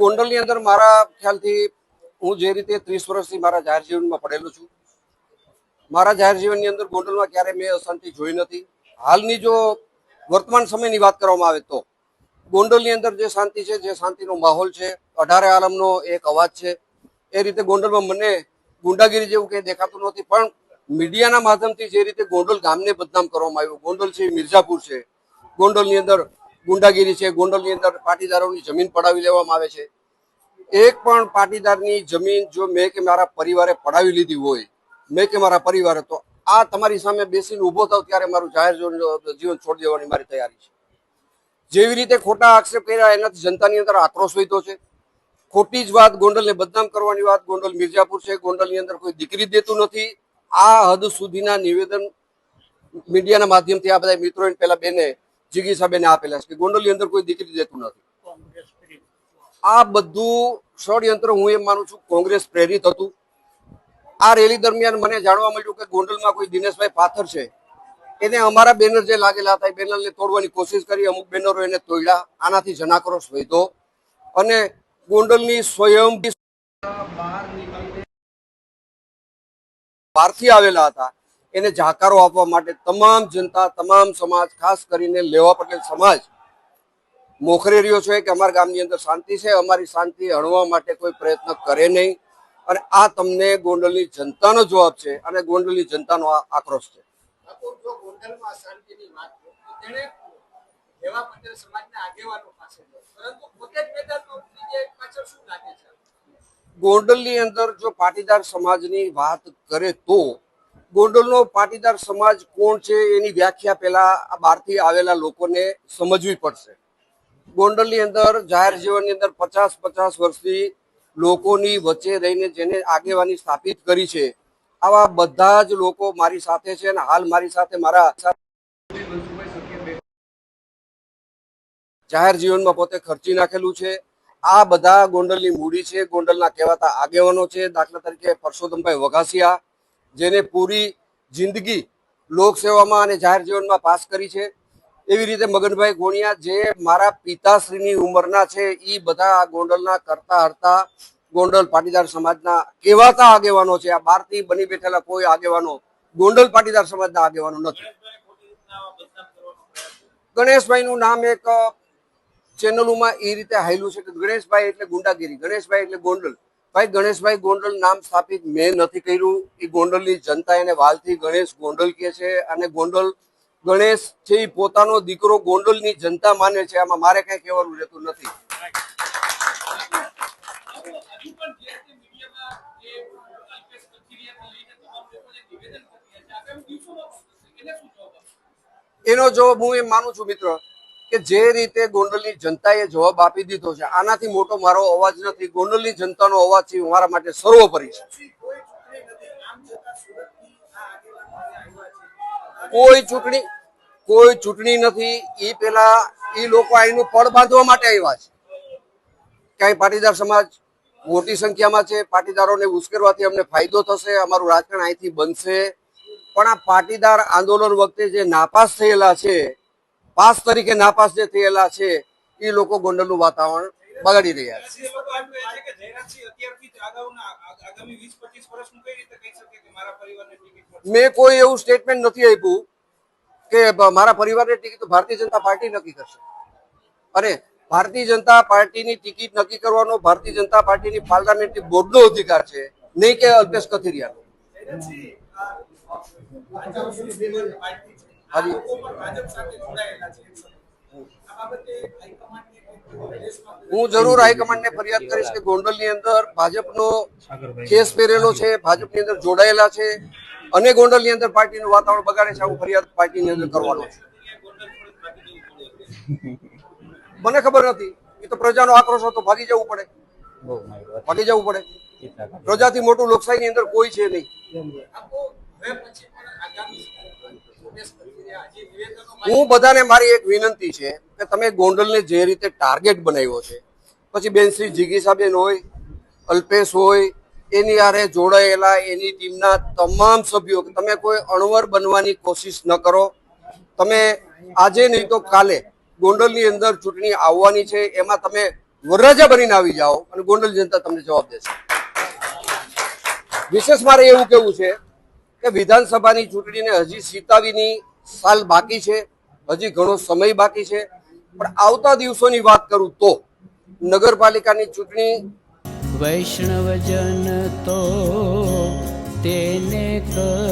ગોંડલની અંદર મારા ખ્યાલથી હું જે રીતે ત્રીસ વર્ષથી મારા જાહેર જીવનમાં પડેલો છું, મારા જાહેર જીવનની અંદર ગોંડલમાં ક્યારે મેં અશાંતિ જોઈ નથી. હાલની જો વર્તમાન સમયની વાત કરવામાં આવે તો, ગોંડલની અંદર જે શાંતિ છે, જે શાંતિનો માહોલ છે, અઢારે આલમનો એક અવાજ છે, એ રીતે ગોંડલમાં મને ગુંડાગીરી જેવું કંઈ દેખાતું નથી, પણ મીડિયાના માધ્યમથી જે રીતે ગોંડલ ગામને બદનામ કરવામાં આવ્યું, ગોંડલ છે, મિર્ઝાપુર છે, ગોંડલની અંદર ગુંડાગીરી છે, ગોંડલની અંદર પાટીદારોની જમીન પડાવી લેવામાં આવે છે. એક પણ પાટીદારની જમીન જો મેં કે મારા પરિવારે પડાવી લીધી હોય, મેં કે મારા પરિવારે, તો આ તમારી સામે બેસીને ઊભો થાવ ત્યારે મારું જાહેર જીવન છોડી દેવાની મારી તૈયારી છે. જેવી રીતે ખોટા આક્ષેપ કર્યા, એનાથી જનતાની અંદર આક્રોશ વધ્યો છે. ખોટી જ વાત ગોંડલને બદનામ કરવાની વાત, ગોંડલ મિર્ઝાપુર છે, ગોંડલની અંદર કોઈ દીકરી દેતું નથી. આ હદ સુધીના નિવેદન મીડિયાના માધ્યમથી આ બધા મિત્રો પેલા બેને જીગી સાહેબને આપેલા છે કે ગોંડલની અંદર કોઈ દીકરી દેતું નથી. આ બધું ષડયંત્ર હું એમ માનું છું કોંગ્રેસ પ્રેરિત હતું. આ રેલી દરમિયાન મને જાણવા મળ્યું કે ગોંડલમાં કોઈ દિનેશભાઈ પાથર છે. એને અમારા બેનર જે લાગેલા હતા એ બેનરને તોડવાની કોશિશ કરી અમુક બેનરો એને તોડ્યા આનાથી જનાક્રોશ વધ્યો. અને ગોંડલની સ્વયં બહારથી આવેલા હતા. એને જાકારો આપવા માટે તમામ જનતા, તમામ સમાજ, ખાસ કરીને લેવા પટેલ સમાજ, મોખરે રહ્યો છે કે અમારા ગામની અંદર શાંતિ છે. અમારી શાંતિ હણવા માટે કોઈ પ્રયત્ન કરે નહીં. અને આ તમને ગોંડલની જનતાનો જવાબ છે અને ગોંડલની જનતાનો આ આક્રોશ છે. પરંતુ પોતે જ મેદાનમાં પાછળ શું લાગે છે? ગોંડલની અંદર જો પાટીદાર સમાજની વાત કરે તો ગોંડલનો પાટીદાર સમાજ કોણ છે એની વ્યાખ્યા પહેલા આ બહારથી આવેલા લોકોને સમજવી પડશે. ગોંડલની અંદર જાહેર જીવનની અંદર પચાસ પચાસ વર્ષથી લોકોની વચ્ચે રહીને જેને આગેવાની સ્થાપિત કરી છે, આવા બધા જ લોકો મારી સાથે છે અને હાલ મારી સાથે મારા જાહેર જીવનમાં પોતે ખર્ચી નાખેલું છે. આ બધા ગોંડલની મૂડી છે, ગોંડલના કહેવાતા આગેવાનો છે. દાખલા તરીકે પરસોત્તમભાઈ વઘાસિયા, જેને પૂરી જિંદગી લોકસેવામાં અને જાહેર જીવનમાં પાસ કરી છે. એવી રીતે મગનભાઈ ગોણિયા, જે મારા પિતાશ્રીની ઉંમરના છે એ બધા આ ગોંડલના કરતા હરતા ગોંડલ પાટીદાર સમાજના કહેવાતા આગેવાનો છે. આ બહારથી બની બેઠેલા કોઈ આગેવાનો ગોંડલ પાટીદાર સમાજના આગેવાનો નથી. ગણેશભાઈનું નામ એક ચેનલોમાં એ રીતે હાયલું છે કે ગણેશભાઈ એટલે ગુંડાગીરી. ગણેશભાઈ એટલે ગોંડલ. ભાઈ, ગણેશભાઈ ગોંડલ નામ સ્થાપિત મેં નથી કર્યું. એ ગોંડલની જનતા એને વાલથી ગણેશ ગોંડલ કહે છે અને ગોંડલ ગણેશ છે એ પોતાનો દીકરો ગોંડલની જનતા માને છે. આમાં મારે કઈ કહેવાનું રહેતું નથી? એનો જવાબ હું એમ માનું છું, મિત્ર. કે જે રીતે ગોંડલની જનતાએ જવાબ આપી દીધો છે, આનાથી મોટો મારો અવાજ નથી. ગોંડલની જનતાનો અવાજ છે મારા માટે સર્વોપરી છે. કોઈ ચૂંટણી કોઈ ચૂંટણી નથી. એ પેલા એ લોકો અહીંનું પડ બાંધવા માટે આવ્યા છે. ક્યાંય પાટીદાર સમાજ મોટી સંખ્યામાં છે. પાટીદારોને ઉશ્કેરવાથી અમને ફાયદો થશે, અમારું રાજકારણ અહીંથી બનશે. પણ આ પાટીદાર આંદોલન વખતે જે નાપાસ થયેલા છે પાસ તરીકે નાપાસ જે થયેલા છે એ લોકો ગોંડલનું વાતાવરણ બગાડી રહ્યા છે? મેં કોઈ એવું સ્ટેટમેન્ટ નથી આપ્યું કે મારા પરિવારની ટિકિટ ભારતીય જનતા પાર્ટી નક્કી કરશે. અરે ભારતીય જનતા પાર્ટીની ટિકિટ નક્કી કરવાનો ભારતીય જનતા પાર્ટીની પાર્લામેન્ટરી બોર્ડનો અધિકાર છે નહીં કે અલ્પેશ કથિરિયાનો. ભાજપ પ્રદેશમાં હું જરૂર હાઈકમાન્ડને ફરિયાદ કરીશ કે ગોંડલની અંદર ભાજપનો કેસ પહેરેલો છે ભાજપની અંદર જોડાયેલા છે અને ગોંડલની અંદર પાર્ટીનું વાતાવરણ બગાડે છે આવું ફરિયાદ પાર્ટીની અંદર કરવાનો છે. મને ખબર નથી. એ તો પ્રજાનો આક્રોશ હતો ભાગી જવું પડે. ભાગી જવું પડે. પ્રજાથી મોટું લોકશાહીની અંદર કોઈ છે નહીં. હું બધાને મારી એક વિનંતી છે કે તમે ગોંડલને જે રીતે ટાર્ગેટ બનાવ્યો છે, પછી બેન શ્રી જીગી સાબેન હોય, અલ્પેશ હોય, એની આરે જોડાયેલા, એની ટીમના તમામ સભ્યો તમે કોઈ અણવર બનવાની કોશિશ ન કરો. તમે આજે નહીં તો કાલે ગોંડલની અંદર ચૂંટણી આવવાની છે, એમાં તમે વરરાજા બનીને આવી જાઓ અને ગોંડલ જનતા તમને જવાબ દેશે. વિશેષ મારે એવું કેવું છે કે વિધાનસભાની ચૂંટણીને હજી સીતાવીની સાલ બાકી છે. હજી ઘણો સમય બાકી છે. પણ આવતા દિવસોની વાત કરું તો નગરપાલિકાની ચૂંટણી વૈષ્ણવજન તો તેને કર